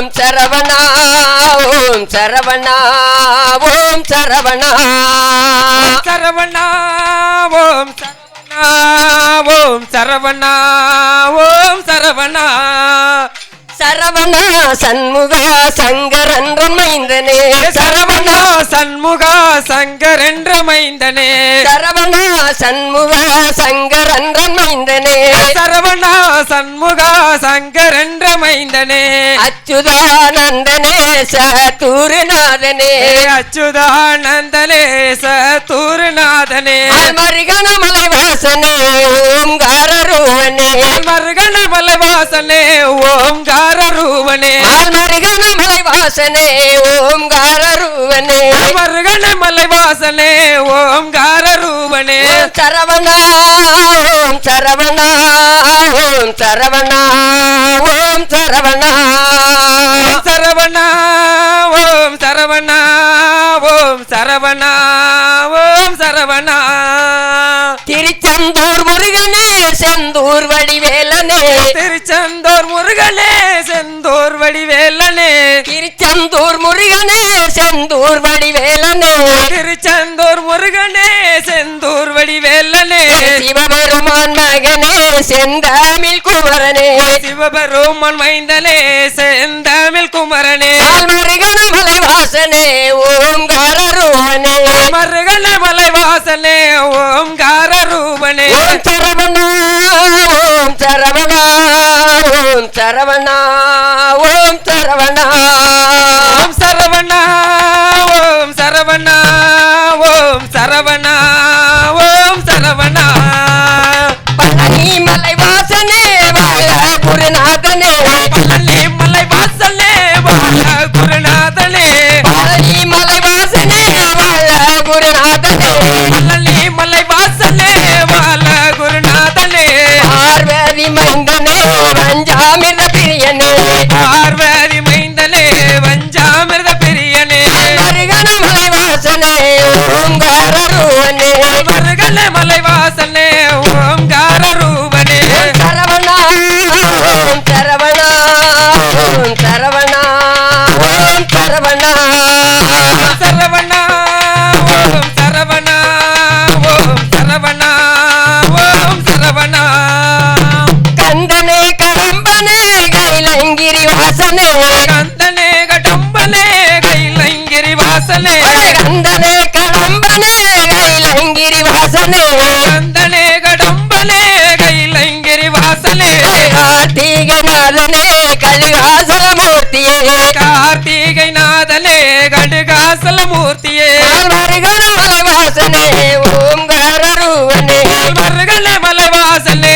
ஓம் சரவணா ஓம் சரவணா ஓம் சரவணா. சரவணா ஓம் சரவணா ஓம் சரவணா ஓம் சரவணா. சண்முகா சங்கரன்ற மைந்தனே சரவணா சண்முகா சங்கரன்ற மைந்தனே சரவணா சண்முகா சங்கரன்ற மைந்தனே சரவணா சண்முகா சங்கரன்ற மைந்தனே அச்சுதானந்தனே சூரநாதனே அச்சுதானந்தனே சூரநாதனே மருகனமலை வாசனே மலைவாசனே ஓம்கார ரூபனே மருகன மலைவாசனே ஓம்கார ரூவனே. மருகன மலைவாசனே ஓம்கார ரூபனே சரவணா ஓம் சரவணா ஓம் சரவணா ஓம் சரவணா. சரவணா ஓம் சரவணா ஓம் சரவணா ஓம் சரவணா. திருச்செந்தூர் முருகனே செந்தூர் வடிவேலனே. திருச்செந்தூர் முருகனே செந்தூர் வடிவேலனே. திருச்செந்தூர் முருகனே செந்தூர் வடிவேலனே. திருச்செந்தூர் முருகனே செந்தூர் வடிவேலனே. சிவபெருமான் மகனே செந்தாமில் குமரனே. சிவபெருமன் மைந்தனே செந்தமிழ் குமரனே. மருகன மலைவாசனே ஓங்கார ரூபனே. மருகன மலைவாசனே ஓம்கார ரூபனே. ஓம் சரவணா சரவணா ஓம் சரவணா. பார்வை. நாதனே கடுகாசல மூர்த்தியே. மருகன மலைவாசனே ஓங்கார ரூபனே மருகன மலைவாசனே